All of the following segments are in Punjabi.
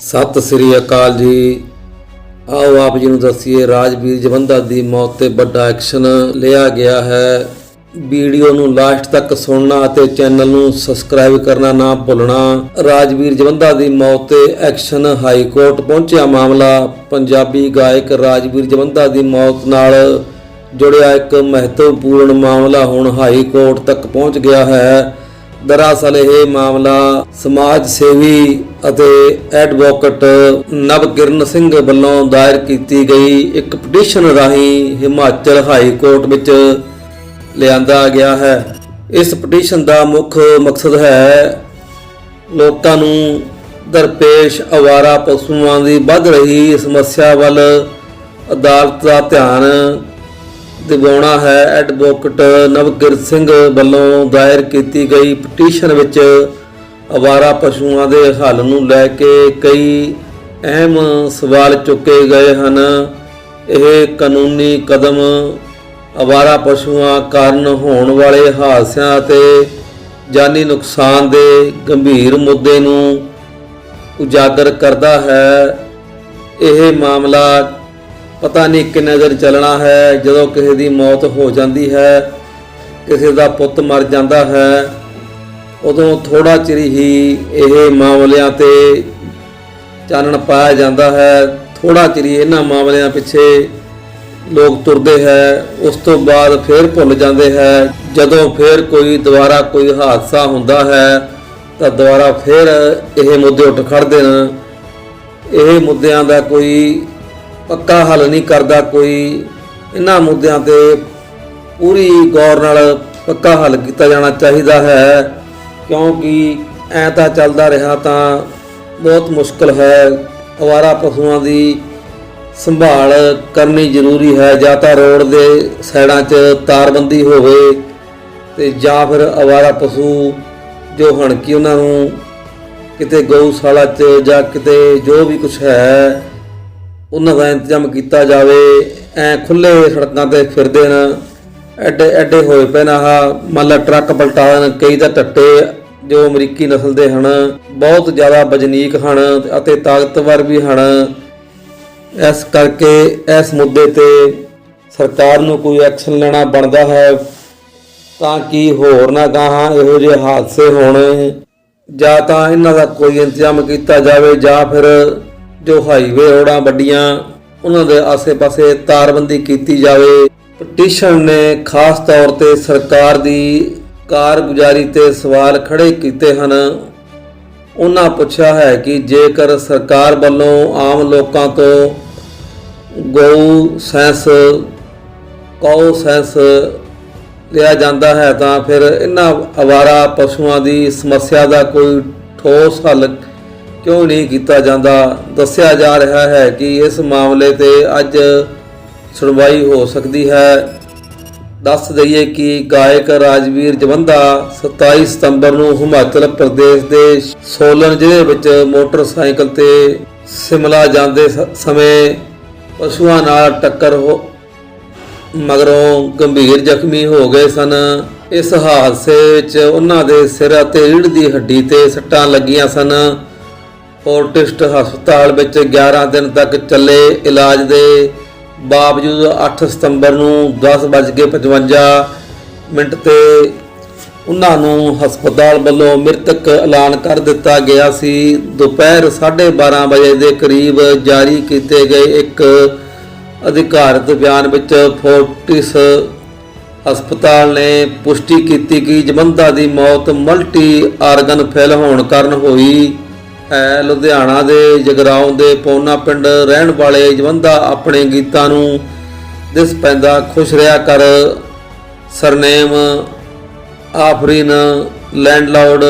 ਸਤਿ ਸ੍ਰੀ ਅਕਾਲ ਜੀ। ਆਓ ਆਪ ਜੀ ਨੂੰ ਦੱਸੀਏ, ਰਾਜਵੀਰ ਜਵੰਦਾ ਦੀ ਮੌਤ ਤੇ ਵੱਡਾ ਐਕਸ਼ਨ ਲਿਆ ਗਿਆ ਹੈ। ਵੀਡੀਓ ਨੂੰ ਲਾਸਟ ਤੱਕ ਸੁਣਨਾ ਅਤੇ ਚੈਨਲ ਨੂੰ ਸਬਸਕ੍ਰਾਈਬ ਕਰਨਾ ਨਾ ਭੁੱਲਣਾ। ਰਾਜਵੀਰ ਜਵੰਦਾ ਦੀ ਮੌਤ ਤੇ ਐਕਸ਼ਨ ਹਾਈ ਕੋਰਟ ਪਹੁੰਚਿਆ ਮਾਮਲਾ। ਪੰਜਾਬੀ ਗਾਇਕ ਰਾਜਵੀਰ ਜਵੰਦਾ ਦੀ ਮੌਤ ਨਾਲ ਜੁੜਿਆ ਇੱਕ ਮਹੱਤਵਪੂਰਨ ਮਾਮਲਾ ਹੁਣ ਹਾਈ ਕੋਰਟ ਤੱਕ ਪਹੁੰਚ ਗਿਆ ਹੈ। ਦਰਅਸਲ ਇਹ ਮਾਮਲਾ ਸਮਾਜ ਸੇਵੀ ਅਤੇ ਐਡਵੋਕੇਟ ਨਵਕਿਰਨ ਸਿੰਘ ਵੱਲੋਂ ਦਾਇਰ ਕੀਤੀ ਗਈ ਇੱਕ ਪਟੀਸ਼ਨ ਰਾਹੀਂ ਹਿਮਾਚਲ ਹਾਈ ਕੋਰਟ ਵਿੱਚ ਲਿਆਂਦਾ ਗਿਆ ਹੈ। ਇਸ ਪਟੀਸ਼ਨ ਦਾ ਮੁੱਖ ਮਕਸਦ ਹੈ ਲੋਕਾਂ ਨੂੰ ਦਰਪੇਸ਼ ਅਵਾਰਾ ਪਸ਼ੂਆਂ ਦੀ ਵੱਧ ਰਹੀ ਸਮੱਸਿਆ ਵੱਲ ਅਦਾਲਤ ਦਾ ਧਿਆਨ ਦਿਵਾਉਣਾ ਹੈ ਐਡਵੋਕੇਟ ਨਵਕਿਰਤ ਸਿੰਘ ਵੱਲੋਂ ਦਾਇਰ ਕੀਤੀ ਗਈ ਪਟੀਸ਼ਨ ਵਿੱਚ ਅਵਾਰਾ ਪਸ਼ੂਆਂ ਦੇ ਹੱਲ ਨੂੰ ਲੈ ਕੇ ਕਈ ਅਹਿਮ ਸਵਾਲ ਚੁੱਕੇ ਗਏ ਹਨ। ਇਹ ਕਾਨੂੰਨੀ ਕਦਮ ਅਵਾਰਾ ਪਸ਼ੂਆਂ ਕਾਰਨ ਹੋਣ ਵਾਲੇ ਹਾਦਸਿਆਂ ਅਤੇ ਜਾਨੀ ਨੁਕਸਾਨ ਦੇ ਗੰਭੀਰ ਮੁੱਦੇ ਨੂੰ ਉਜਾਗਰ ਕਰਦਾ ਹੈ। ਇਹ ਮਾਮਲਾ ਪਤਾ ਨਹੀਂ ਕਿੰਨੇ ਦਿਨ ਚੱਲਣਾ ਹੈ, ਜਦੋਂ ਕਿਸੇ ਦੀ ਮੌਤ ਹੋ ਜਾਂਦੀ ਹੈ, ਕਿਸੇ ਦਾ ਪੁੱਤ ਮਰ ਜਾਂਦਾ ਹੈ, ਉਦੋਂ ਥੋੜਾ ਚਿਰ ਹੀ ਇਹ ਮਾਮਲਿਆਂ ਤੇ ਚਾਨਣ ਪਾਇਆ ਜਾਂਦਾ ਹੈ। ਥੋੜਾ ਚਿਰ ਇਹਨਾਂ ਮਾਮਲਿਆਂ ਪਿੱਛੇ ਲੋਕ ਤੁਰਦੇ ਹੈ, ਉਸ ਤੋਂ ਬਾਅਦ ਫੇਰ ਭੁੱਲ ਜਾਂਦੇ ਹੈ। ਜਦੋਂ ਫੇਰ ਕੋਈ ਦੁਬਾਰਾ ਕੋਈ ਹਾਦਸਾ ਹੁੰਦਾ ਹੈ, ਤਾਂ ਦੁਬਾਰਾ ਫੇਰ ਇਹ ਮੁੱਦੇ ਉੱਠ ਖੜਦੇ ਨੇ ਇਹ ਮੁੱਦਿਆਂ ਦਾ ਕੋਈ ਪੱਕਾ ਹੱਲ ਨਹੀਂ ਕਰਦਾ ਕੋਈ, ਇਹਨਾਂ ਮੁੱਦਿਆਂ ਤੇ ਪੂਰੀ ਗੌਰ ਨਾਲ ਪੱਕਾ ਹੱਲ ਕੀਤਾ ਜਾਣਾ ਚਾਹੀਦਾ ਹੈ, ਕਿਉਂਕਿ ਐ ਤਾਂ ਚੱਲਦਾ ਰਿਹਾ ਤਾਂ ਬਹੁਤ ਮੁਸ਼ਕਲ ਹੈ, ਅਵਾਰਾ ਪਸ਼ੂਆਂ ਦੀ ਸੰਭਾਲ ਕਰਨੀ ਜ਼ਰੂਰੀ ਹੈ, ਜਾਂ ਤਾਂ ਰੋਡ ਦੇ ਸਾਈਡਾਂ 'ਚ ਤਾਰਬੰਦੀ ਹੋਵੇ ਤੇ ਜਾਂ ਫਿਰ ਅਵਾਰਾ ਪਸ਼ੂ ਜੋ ਹਣਕੀ ਉਹਨਾਂ ਨੂੰ ਕਿਤੇ ਗਊਸ਼ਾਲਾ 'ਚ ਜਾਂ ਕਿਤੇ ਜੋ ਵੀ ਕੁਝ ਹੈ ਉਹਨਾਂ ਦਾ ਇੰਤਜ਼ਾਮ ਕੀਤਾ ਜਾਵੇ, ਐ ਖੁੱਲੇ ਸੜਕਾਂ ਤੇ ਫਿਰਦੇ ਨੇ ਐਡੇ ਐਡੇ ਹੋਏ ਪਏ ਨੇ ਆਹ, ਮੰਨ ਲਾ ਟਰੱਕ ਪਲਟਾਣ ਕਈ ਤਾਂ ਟੱਟੇ ਜੋ ਅਮਰੀਕੀ ਨਸਲ ਦੇ ਹਨ, ਬਹੁਤ ਜ਼ਿਆਦਾ ਵਜਨੀਕ ਹਨ ਅਤੇ ਤਾਕਤਵਰ ਵੀ ਹਨ। ਇਸ ਕਰਕੇ ਇਸ ਮੁੱਦੇ ਤੇ ਸਰਕਾਰ ਨੂੰ ਕੋਈ ਐਕਸ਼ਨ ਲੈਣਾ ਬਣਦਾ ਹੈ ਤਾਂ ਕਿ ਹੋਰ ਨਾ ਗਾਹਾਂ ਇਹੋ ਜਿਹੇ ਹਾਦਸੇ ਹੋਣ, ਜਾਂ ਤਾਂ ਇਹਨਾਂ ਦਾ ਕੋਈ ਇੰਤਜ਼ਾਮ ਕੀਤਾ ਜਾਵੇ, ਜਾਂ ਫਿਰ ਜੋ ਹਾਈਵੇ ਰੋਡਾਂ ਵੱਡੀਆਂ, ਉਹਨਾਂ ਦੇ ਆਸੇ-ਪਾਸੇ ਤਾਰਬੰਦੀ ਕੀਤੀ ਜਾਵੇ। ਪਟੀਸ਼ਨ ਨੇ ਖਾਸ ਤੌਰ ਤੇ ਸਰਕਾਰ ਦੀ ਕਾਰਗੁਜ਼ਾਰੀ ਤੇ ਸਵਾਲ ਖੜੇ ਕੀਤੇ ਹਨ। ਉਹਨਾਂ ਪੁੱਛਿਆ ਹੈ ਕਿ ਜੇਕਰ ਸਰਕਾਰ ਵੱਲੋਂ ਆਮ ਲੋਕਾਂ ਤੋਂ ਗਊ ਸੈਂਸ, ਕੌ ਸੈਂਸ ਲਿਆ ਜਾਂਦਾ ਹੈ, ਤਾਂ ਫਿਰ ਇਹਨਾਂ ਅਵਾਰਾ ਪਸ਼ੂਆਂ ਦੀ ਸਮੱਸਿਆ ਦਾ ਕੋਈ ਠੋਸ ਹੱਲ ਕਿਉਂ ਨਹੀਂ ਕੀਤਾ ਜਾਂਦਾ? ਦੱਸਿਆ ਜਾ ਰਿਹਾ ਹੈ ਕਿ ਇਸ ਮਾਮਲੇ ਤੇ ਅੱਜ ਸੁਣਵਾਈ ਹੋ ਸਕਦੀ ਹੈ। ਦੱਸ ਦਈਏ ਕਿ ਗਾਇਕ ਰਾਜਵੀਰ ਜਵੰਦਾ 27 ਸਤੰਬਰ ਨੂੰ ਹਿਮਾਚਲ ਪ੍ਰਦੇਸ਼ ਦੇ ਸੋਲਨ ਜ਼ਿਲ੍ਹੇ ਵਿੱਚ ਮੋਟਰਸਾਈਕਲ ਤੇ ਸਿਮਲਾ ਜਾਂਦੇ ਸ- ਸਮੇਂ ਪਸ਼ੂਆਂ ਨਾਲ ਟੱਕਰ ਹੋ, ਮਗਰੋਂ ਗੰਭੀਰ ਜ਼ਖਮੀ ਹੋ ਗਏ ਸਨ। ਇਸ ਹਾਦਸੇ ਵਿੱਚ ਉਹਨਾਂ ਦੇ ਸਿਰ ਅਤੇ ਰੀੜ੍ਹ ਦੀ ਹੱਡੀ ਤੇ ਸੱਟਾਂ ਲੱਗੀਆਂ ਸਨ। ਫੋਰਟਿਸਟ ਹਸਪਤਾਲ ਵਿੱਚ 11 ਦਿਨ ਤੱਕ ਚੱਲੇ ਇਲਾਜ ਦੇ ਬਾਵਜੂਦ 8 ਸਤੰਬਰ ਨੂੰ 10:55 ਮਿੰਟ ਤੇ ਉਹਨਾਂ ਨੂੰ ਹਸਪਤਾਲ ਵੱਲੋਂ ਮ੍ਰਿਤਕ ਐਲਾਨ ਕਰ ਦਿੱਤਾ ਗਿਆ ਸੀ। ਦੁਪਹਿਰ 12:30 ਵਜੇ ਦੇ ਕਰੀਬ ਜਾਰੀ ਕੀਤੇ ਗਏ ਇੱਕ ਅਧਿਕਾਰਤ ਬਿਆਨ ਵਿੱਚ ਫੋਰਟਿਸ ਹਸਪਤਾਲ ਨੇ ਪੁਸ਼ਟੀ ਕੀਤੀ ਕਿ ਜਮੰਦਾ ਦੀ ਮੌਤ ਮਲਟੀ ਆਰਗਨ ਫੈਲ ਹੋਣ ਕਾਰਨ ਹੋਈ। ਲੁਧਿਆਣਾ ਦੇ ਜਗਰਾਉਂ ਦੇ ਪੌਨਾ ਪਿੰਡ ਰਹਿਣ ਵਾਲੇ ਜਵੰਦਾ ਆਪਣੇ ਗੀਤਾਂ ਨੂੰ ਦਿਸ ਪੈਂਦਾ, ਖੁਸ਼ ਰਿਹਾ ਕਰ। Surname, Afreen, landlord,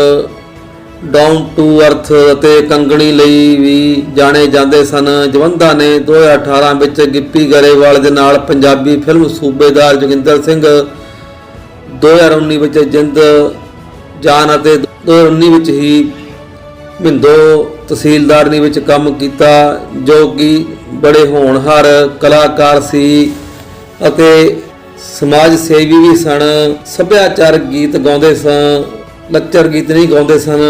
down to earth ਅਤੇ ਕੰਗਣੀ ਲਈ ਵੀ ਜਾਣੇ ਜਾਂਦੇ ਸਨ। ਜਵੰਦਾ ਨੇ 2018 ਵਿੱਚ ਗਿੱਪੀ ਗਰੇਵਾਲ ਦੇ ਨਾਲ ਪੰਜਾਬੀ ਫਿਲਮ ਸੂਬੇਦਾਰ ਜੋਗਿੰਦਰ ਸਿੰਘ 2019 ਵਿੱਚ ਜਿੰਦ ਜਾਨ ਅਤੇ 2019 ਵਿੱਚ ਹੀ ਮਿੰਦੋ ਤਹਿਸੀਲਦਾਰਨੀ ਵਿੱਚ ਕੰਮ ਕੀਤਾ, ਜੋ ਕਿ ਬੜੇ ਹੋਣਹਾਰ ਕਲਾਕਾਰ ਸੀ ਅਤੇ ਸਮਾਜ ਸੇਵੀ ਵੀ ਸਨ, ਸੱਭਿਆਚਾਰਕ ਗੀਤ ਗਾਉਂਦੇ ਸਨ ਲੱਚਰ ਗੀਤ ਨਹੀਂ ਗਾਉਂਦੇ ਸਨ।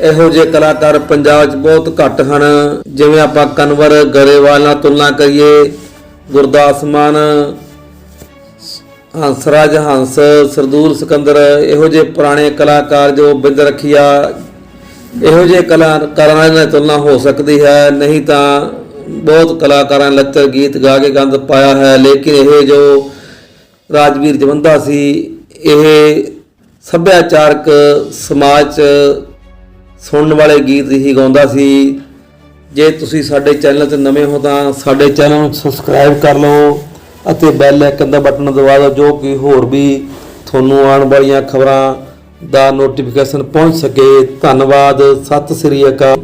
ਇਹੋ ਜਿਹੇ ਕਲਾਕਾਰ ਪੰਜਾਬ 'ਚ ਬਹੁਤ ਘੱਟ ਹਨ, ਜਿਵੇਂ ਆਪਾਂ ਕਨਵਰ ਗਰੇਵਾਲ ਨਾਲ ਤੁਲਨਾ ਕਰੀਏ, ਗੁਰਦਾਸ ਮਾਨ ਹੰਸਰਾਜ ਹੰਸ, ਸਰਦੂਲ ਸਿਕੰਦਰ, ਇਹੋ ਜਿਹੇ ਪੁਰਾਣੇ ਕਲਾਕਾਰ ਜੋ ਬਿੰਦ ਰਖੀਆ ਇਹੋ ਜਿਹੇ ਕਲਾਕਾਰਾਂ ਨਾਲ ਤੁਲਨਾ ਹੋ ਸਕਦੀ ਹੈ, ਨਹੀਂ ਤਾਂ ਬਹੁਤ ਕਲਾਕਾਰਾਂ ਨੇ ਲੱਚਰ ਗੀਤ ਗਾ ਕੇ ਗੰਦ ਪਾਇਆ ਹੈ, ਲੇਕਿਨ ਇਹ ਜੋ ਰਾਜਵੀਰ ਜਵੰਦਾ ਸੀ, ਇਹ ਸੱਭਿਆਚਾਰਕ ਸਮਾਜ 'ਚ ਸੁਣਨ ਵਾਲੇ ਗੀਤ ਹੀ ਗਾਉਂਦਾ ਸੀ। ਜੇ ਤੁਸੀਂ ਸਾਡੇ ਚੈਨਲ ਤੇ ਨਵੇਂ ਹੋ ਤਾਂ ਸਾਡੇ ਚੈਨਲ ਨੂੰ ਸਬਸਕ੍ਰਾਈਬ ਕਰ ਲਓ ਅਤੇ ਬੈਲ ਆਈਕਨ ਦਾ ਬਟਨ ਦਬਾ ਦਿਓ, ਜੋ ਕਿ ਹੋਰ ਵੀ ਤੁਹਾਨੂੰ ਆਉਣ ਵਾਲੀਆਂ ਖਬਰਾਂ ਦਾ ਨੋਟੀਫਿਕੇਸ਼ਨ ਪਹੁੰਚ ਸਕੇ। ਧੰਨਵਾਦ। ਸਤਿ ਸ੍ਰੀ ਅਕਾਲ।